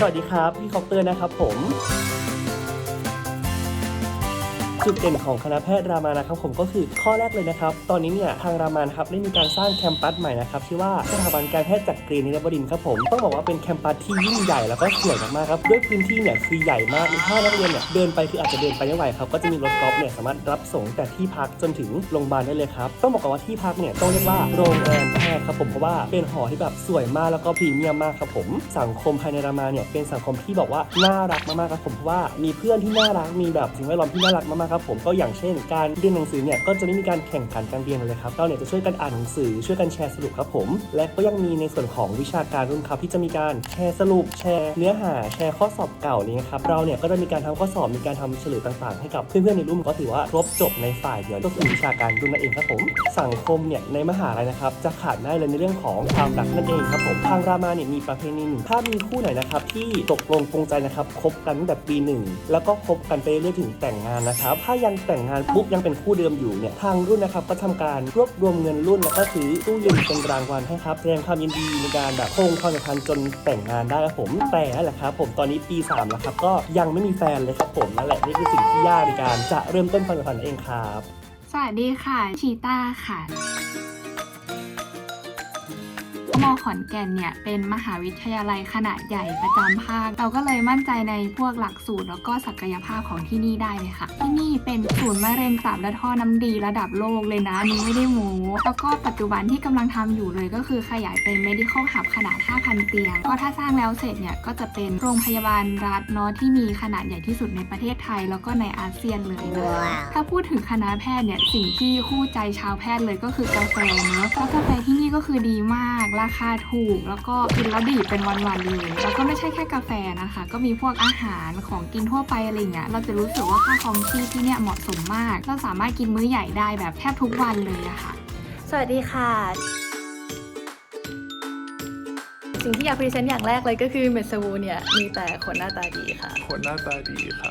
สวัสดีครับ พี่คอปเตอร์นะครับผม จุดเด่นของคณะแพทย์รามานะครับผมก็คือข้อแรกเลยนะครับ ตอนนี้เนี่ยทางรามานะครับได้มีการสร้างแคมปัสใหม่นะครับชื่อว่าสถาบันการแพทย์จักรีนิรบดินครับผมต้องบอกว่าเป็นแคมปัสที่ยิ่งใหญ่แล้วก็สวยมากๆครับด้วยพื้นที่เนี่ยคือใหญ่มากมีถ้านักเรียนเนี่ยเดินไปคืออาจจะเดินไปไม่ไหวครับก็จะมีรถกอล์ฟเนี่ยสามารถรับส่งแต่ที่พักจนถึงโรงพยาบาลได้เลยครับต้องบอกก่อนว่าที่พักเนี่ยต้องเรียกว่าโรงแรมแพทย์ครับผมเพราะว่าเป็นหอที่แบบสวยมากแล้วก็พรีเมียมมากครับผม สังคมภายในรามาเนี่ยเป็นสังคมที่บอกว่าน่ารักมากๆครับผมเพราะว่ามีเพื่อนที่น่ารักมีแบบสิ่งแวดล้อมที่น่ารักมากๆครับผมก็อย่างเช่น การเรียนหนังสือเนี่ยก็จะไม่มีการแข่งขันการเรียนเลยครับเราเนี่ยจะช่วยกันอ่านหนังสือช่วยกันแชร์สรุปครับผม และก็ยังมีในส่วนของวิชาการรุ่นครับที่จะมีการแชร์สรุปแชร์เนื้อหาแชร์ข้อสอบเก่านี้ครับเราเนี่ยก็จะมีการทำข้อสอบมีการทำเฉลยต่างๆ ให้กับเพื่อนๆในรุ่นก็ถือว่าครบจบในฝ่ายเดียวก็คือวิชาการรุ่นนั่นเองครับผมสังคมเนี่ยในมหาลัยนะครับจะขาดไม่ได้เลยในเรื่องของความรักนั่นเองครับผมทางรามาเนี่ยมีประเพณีหนึ่งถ้ามีคู่ไหนนะครับที่ตกลงปรงใจนะครับคบกันตั้งแต่ปีหนึ่งแล้วก็คบกันไปเรื่อยถึงแต่งงานนะครับถ้ายังแต่งงานปุ๊บยังเป็นคู่เดิมอยู่เนี่ยทางรุ่นนะครับก็ทำการรวบรวมเงินรุ่นแล้วก็ซื้อตู้เย็นเป็นรางวัลให้ครับแสดงความยินดีในการแบบคงความสัมพันธ์จนแต่งงานได้ครับผมแต่นั่นแหละครับผมตอนนี้ปีสามแล้วครับก็ยังไม่มีแฟนเลยครับผมนั่นแหละนี่คือสิ่งที่ยากในการจะเริ่มต้นความสัมพันธ์เองครับสวัสดีค่ะชีต้าค่ะ มขอนแก่นเนี่ยเป็นมหาวิทยาลัยขนาดใหญ่ประจำภาค เราก็เลยมั่นใจในพวกหลักสูตร แล้วก็ศักยภาพของที่นี่ได้เลยค่ะ ที่นี่เป็นศูนย์มะเร็งตับและท่อน้ำดีระดับโลกเลยนะอันนี้ไม่ได้โม้แล้วก็ปัจจุบันที่กำลังทำอยู่เลยก็คือขยายเป็น medical hub ขนาด 5,000 เตียง ก็ถ้าสร้างแล้วเสร็จเนี่ยก็จะเป็นโรงพยาบาลรัฐเนาะที่มีขนาดใหญ่ที่สุดในประเทศไทย แล้วก็ในอาเซียนเลยนะคะถ้าพูดถึงคณะแพทย์เนี่ยสิ่งที่คู่ใจชาวแพทย์เลยก็คือกาแฟเนอะแล้วกาแฟที่นี่ก็คือดีมากราคาคาถูก แล้วก็กินแล้วดีเป็นวันๆเลยแล้วก็ไม่ใช่แค่กาแฟนะคะ ก็มีพวกอาหารของกินทั่วไปอะไรอย่างเงี้ยเราจะรู้สึกว่าค่าครองชีพที่เนี่ยเหมาะสมมาก เราสามารถกินมื้อใหญ่ได้แบบแทบทุกวันเลยอะค่ะ สวัสดีค่ะ สิ่งที่อยากพรีเซนต์อย่างแรกเลยก็คือเมดซูเนี่ยมีแต่คนหน้าตาดีค่ะ คนหน้าตาดีค่ะ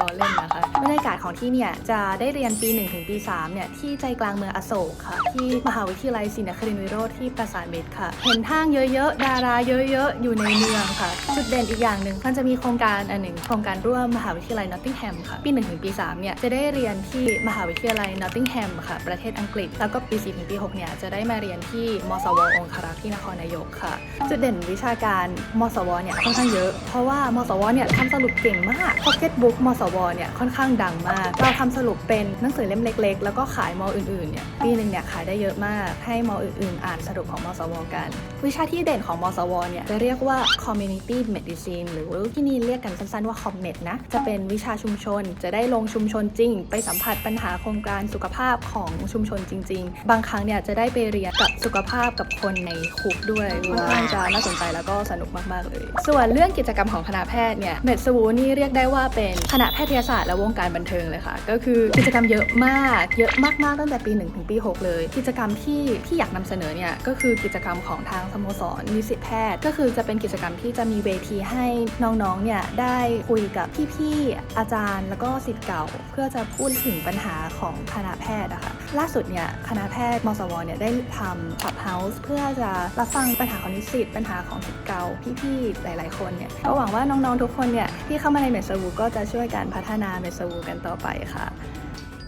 ล้อเล่นนะคะบรรยากาศของที่เนี่ยจะได้เรียนปี 1 ถึงปี 3 เนี่ย ที่ใจกลางเมืองอโศกค่ะ ที่มหาวิทยาลัยศรีนครินทรวิโรธที่ปราสาทเมดค่ะ เห็นห้างเยอะๆ ดาราเยอะๆ อยู่ในเมืองค่ะ จุดเด่นอีกอย่างหนึ่งมันจะมีโครงการอันหนึ่งโครงการร่วมมหาวิทยาลัยนอตติงแฮมค่ะ ปี 1 ถึงปี 3 เนี่ย จะได้เรียนที่มหาวิทยาลัยนอตติงแฮมค่ะ ประเทศอังกฤษ แล้วก็ปี 4 ถึงปี 6 เนี่ย จะได้มาเรียนที่มสวองคารักษ์ที่นครนายกค่ะ จุดเด่นวิชาการมสวเนี่ยค่อนข้างเยอะ เพราะว่ามสวเนี่ยทำสรุปเก่งมาก Pocket Book มสวเนี่ยค่อนข้างดังมาก เราทำสรุปเป็นหนังสือเล่มเล็ก ๆ แล้วก็ขายมอื่นๆเนี่ยปีหนึ่งเนี่ยขายได้เยอะมาก ให้มอื่นๆ อ่านสรุปของมสวกัน วิชาที่เด่นของมสวเนี่ยจะเรียกว่า Community Medicine หรือที่นี่เรียกกันสั้นๆว่า ComMed นะจะเป็นวิชาชุมชน จะได้ลงชุมชนจริง ไปสัมผัสปัญหาโครงการสุขภาพของชุมชนจริง ๆ บางครั้งเนี่ยจะได้ไปเรียนกับสุขภาพกับคนในคุกด้วยค่อนข้างจะน่าสนใจแล้วก็สนุกมากๆเลย ส่วนเรื่องกิจกรรมของคณะแพทย์เนี่ยเมดสวูนี่เรียกได้ว่าเป็นคณะแพทยศาสตร์และวงการบันเทิงเลยค่ะ ก็คือกิจกรรมเยอะมาก เยอะมากๆตั้งแต่ปี1ถึงปี6เลย กิจกรรมที่ที่อยากนำเสนอเนี่ยก็คือกิจกรรมของทางสโมสรนิสิตแพทย์ ก็คือจะเป็นกิจกรรมที่จะมีเวทีให้น้องๆเนี่ยได้คุยกับพี่ๆอาจารย์ แล้วก็ศิษย์เก่า เพื่อจะพูดถึงปัญหาของคณะแพทย์อะคะล่าสุดเนี่ยคณะแพทย์มสวเนี่ยได้ทำขับเฮาส์เพื่อจะรับฟังปัญหาของนิสิตปัญหาของศิษย์เก่าพี่ๆหลาย ๆ คนเนี่ยก็หวังว่าน้องๆทุกคนเนี่ยที่เข้ามาในเมสวูก็จะช่วยการพัฒนาเมสวูกันต่อไปค่ะ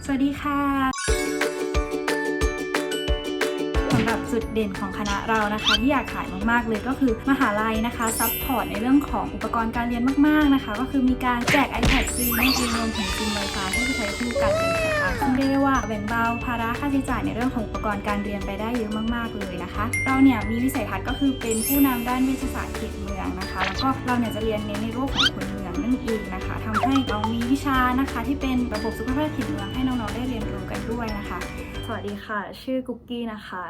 สวัสดีค่ะสำหรับจุดเด่นของคณะเรานะคะที่อยากขายมากๆเลยก็คือมหาลัยนะคะซัพพอร์ตในเรื่องของอุปกรณ์การเรียนมากๆนะคะ ก็คือมีการแจก iPad ฟรีนั่นเองรวมถึงซิมไวไฟที่ใช้คู่กันเลยน ซึ่งเรียกได้ว่าแบ่งเบาภาระค่าใช้จ่ายในเรื่องของอุปกรณ์การเรียนไปได้เยอะมากๆเลยนะคะ เราเนี่ยมีวิสัยทัศน์ก็คือเป็นผู้นำด้านเวชศาสตร์เขตเมืองนะคะ แล้วก็เราเนี่ยจะเรียนเน้นในรูปของคนเมืองนั่นเองนะคะทำให้เรามีวิชานะคะที่เป็นระบบสุขภาพเขตเมืองให้น้องๆได้เรียนรู้กันด้วยนะคะ สวัสดีค่ะ ชื่อกุ๊กกี้นะคะ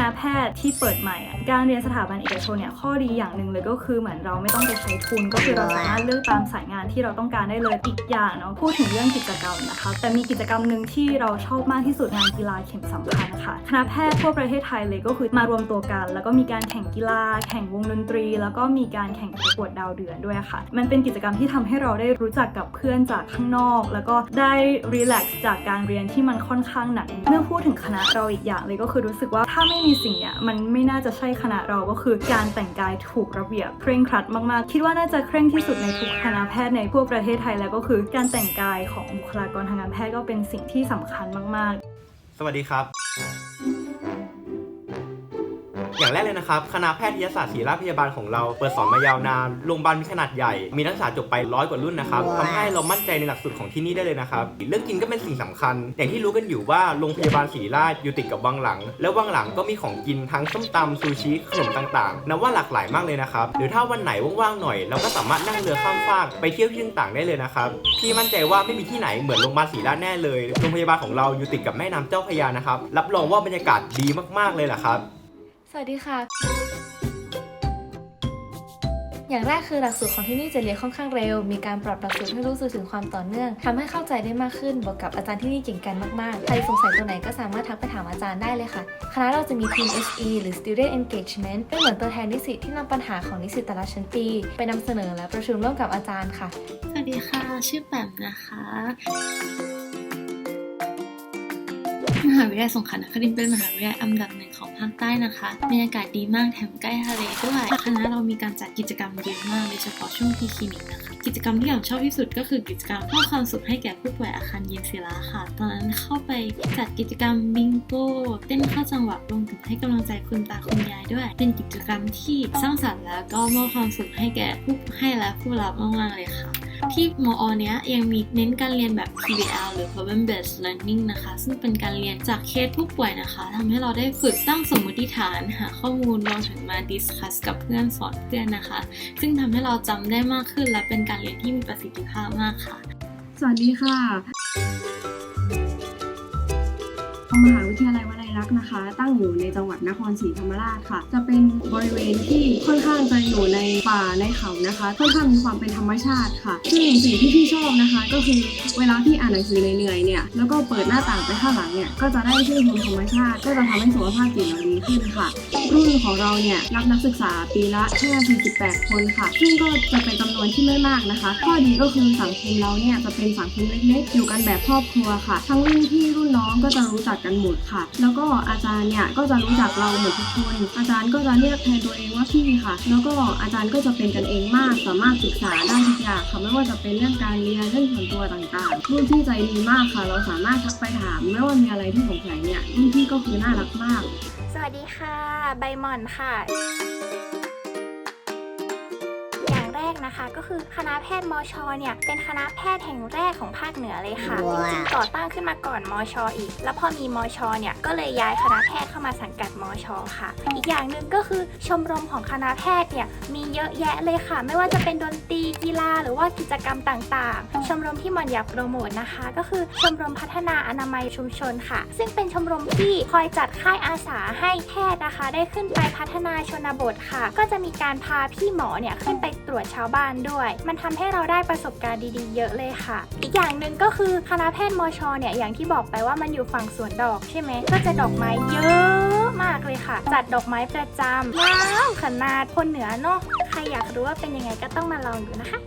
ณะแพทย์ที่เปิดใหม่อะการเรียนสถาบันเอกชนเนี่ยข้อดีอย่างหนึ่งเลยก็คือเหมือนเราไม่ต้องไปใช้ทุน ก็คือเราสามารถเลือกตามสายงานที่เราต้องการได้เลยอีกอย่างเนาะพูดถึงเรื่องกิจกรรมนะคะแต่มีกิจกรรมหนึ่งที่เราชอบมากที่สุดงานกีฬาเข็มสำคัญค่ะคณะแพทย์ทั่วประเทศไทยเลยก็คือมารวมตัวกัน แล้วก็มีการแข่งกีฬา แข่งวงดนตรี แล้วก็มีการแข่งประกวดดาวเดือนด้วยค่ะ มันเป็นกิจกรรมที่ทำให้เราได้รู้จักกับเพื่อนจากข้างนอก แล้วก็ได้รีแลกซ์จากการเรียนที่มันค่อนข้างหนักเมื่อพูดถึงคณะเราอีกอย่างเลยก็คือรู้สึกว่าถ้าไม่มีมีสิ่งเนี้ยมันไม่น่าจะใช่คณะเราก็คือการแต่งกายถูกระเบียบเคร่งครัดมากๆ คิดว่าน่าจะเคร่งที่สุดในทุกคณะแพทย์ในทั่วประเทศไทยแล้วก็คือการแต่งกายของบุคลากรทางการแพทย์ก็เป็นสิ่งที่สำคัญมาก ๆ สวัสดีครับ อย่างแรกเลยนะครับคณะแพทยศาสตร์ศิริราชพยาบาลของเราเปิดสอนมายาวนานโรงพยาบาลมีขนาดใหญ่ มีนักศึกษาจบไปร้อยกว่ารุ่นนะครับทำให้เรามั่นใจในหลักสูตรของที่นี่ได้เลยนะครับเรื่องกินก็เป็นสิ่งสำคัญ อย่างที่รู้กันอยู่ว่าโรงพยาบาลศิริราชอยู่ติดกับวังหลัง และวังหลังก็มีของกินทั้งส้มตำซูชิขนมต่างๆนับว่าหลากหลายมากเลยนะครับหรือถ้าวันไหนว่างๆหน่อย เราก็สามารถนั่งเรือข้ามฟากไปเที่ยวที่ต่างๆได้เลยนะครับพี่มั่นใจว่าไม่มีที่ไหนเหมือนโรงพยาบาลศรีราชแน่เลยโรงพยาบาลของเราอยู่ติดกับแม่น้ำเจ้าพระยานะครับรับรองว่าบรรยากาศดีมากๆเลยล่ะครับ สวัสดีค่ะ อย่างแรกคือหลักสูตรของที่นี่จะเรียนค่อนข้างเร็ว มีการปรับหลักสูตรให้รู้สึกถึงความต่อเนื่องทำให้เข้าใจได้มากขึ้น บวกกับอาจารย์ที่นี่เก่งกันมาก ๆ ใครสงสัยตัวไหนก็สามารถทักไปถามอาจารย์ได้เลยค่ะ คณะเราจะมีทีม SE หรือ Student Engagement เป็นเหมือนตัวแทนนิสิตที่นำปัญหาของนิสิตแต่ละชั้นปี ไปนำเสนอและประชุมร่วมกับอาจารย์ค่ะ สวัสดีค่ะ ชื่อแปมนะคะ มหาวิทยาลัยสงขลานครินทร์เป็นมหาวิทยาลัยอันดับหนึ่งของภาคใต้นะคะบรรยากาศดีมากแถมใกล้ทะเลด้วยคณะเรามีการจัดกิจกรรมเยอะมากโดยเฉพาะช่วงพีคลินิกนะคะ กิจกรรมที่อยากชอบที่สุดก็คือกิจกรรมมอบความสุขให้แก่ผู้ป่วยอาคารเย็นศิลาค่ะ ตอนนั้นเข้าไปจัดกิจกรรมบิงโกเต้นข้าจังหวะรวมถึงให้กำลังใจคุณตาคุณยายด้วย เป็นกิจกรรมที่สร้างสรรค์แล้วก็มอบความสุขให้แก่ผู้ให้และผู้รับมากๆเลยค่ะ ที่มอเนี้ยยังมีเน้นการเรียนแบบ PBL หรือ Problem Based Learning นะคะ ซึ่งเป็นการเรียนจากเคสผู้ป่วยนะคะทำให้เราได้ฝึกตั้งสมมติฐานหาข้อมูลรวมถึงมาดิสคัสกับเพื่อนสอนเพื่อนนะคะ ซึ่งทำให้เราจำได้มากขึ้น และเป็นการเรียนที่มีประสิทธิภาพมากค่ะ สวัสดีค่ะมหาวิทยาลัยว ลัยลักษณ์นะคะ ตั้งอยู่ในจังหวัดนครศรีธรรมราชค่ะ จะเป็นบริเวณที่ค่อนข้างจะอยู่ในป่าในเขานะคะ ค่อนข้างมีความเป็นธรรมชาติค่ะ ซึ่งสิ่งที่พี่ชอบนะคะ ก็คือเวลาพี่อ่านหนังสือเหนื่อยๆเนี่ย แล้วก็เปิดหน้าต่างไปข้างหลังเนี่ย ก็จะได้ชื่นชมธรรมชาติ ก็จะทำให้สุขภาพจิตเราดีขึ้นค่ะ รุ่นของเราเนี่ยรับนักศึกษาปีละแค่48 คนค่ะ ซึ่งก็จะเป็นจำนวนที่ไม่มากนะคะ ข้อดีก็คือสังคมเราเนี่ยจะเป็นสังคมเล็กๆ อยู่กันแบบครอบครัวค่ะ ทั้งรุ่นพี่รุ่นน้องก็จะรู้จักกันหมดค่ะ แล้วก็ก็อาจารย์เนี่ยก็จะรู้จักเราหมดทุกคน อาจารย์ก็จะเรียกแทนตัวเองว่าพี่ค่ะ แล้วก็อาจารย์ก็จะเป็นกันเองมาก สามารถศึกษาได้ทุกอย่างค่ะไม่ว่าจะเป็นเรื่องการเรียนเรื่องส่วนตัวต่างๆรุ่นพี่ใจดีมากค่ะ เราสามารถทักไปถาม ไม่ว่ามีอะไรที่สงสัยเนี่ยรุ่นพี่ก็คือน่ารักมาก สวัสดีค่ะ ใบหม่อนค่ะ นะคะ ก็คือคณะแพทย์มชเนี่ยเป็นคณะแพทย์แห่งแรกของภาคเหนือเลยค่ะจริงๆก่อตั้งขึ้นมาก่อนมชอีก แล้วพอมีมชเนี่ยก็เลยย้ายคณะแพทย์เข้ามาสังกัดมชค่ะ อีกอย่างหนึ่งก็คือชมรมของคณะแพทย์เนี่ยมีเยอะแยะเลยค่ะ ไม่ว่าจะเป็นดนตรีกีฬาหรือว่ากิจกรรมต่างๆ ชมรมที่หมอนอยากโปรโมทนะคะ ก็คือชมรมพัฒนาอนามัยชุมชนค่ะ ซึ่งเป็นชมรมที่คอยจัดค่ายอาสาให้แพทย์นะคะ ได้ขึ้นไปพัฒนาชนบทค่ะ ก็จะมีการพาพี่หมอเนี่ยขึ้นไปตรวจชาวบ้านด้วย มันทำให้เราได้ประสบการณ์ดีๆ เยอะเลยค่ะ อีกอย่างหนึ่งก็คือคณะแพทย์มชเนี่ยอย่างที่บอกไปว่ามันอยู่ฝั่งสวนดอกใช่ไหมก็จะดอกไม้เยอะมากเลยค่ะ จัดดอกไม้ประจำยาวขนาดคนเหนือเนาะใครอยากรู้ว่าเป็นยังไงก็ต้องมาลองดูนะคะ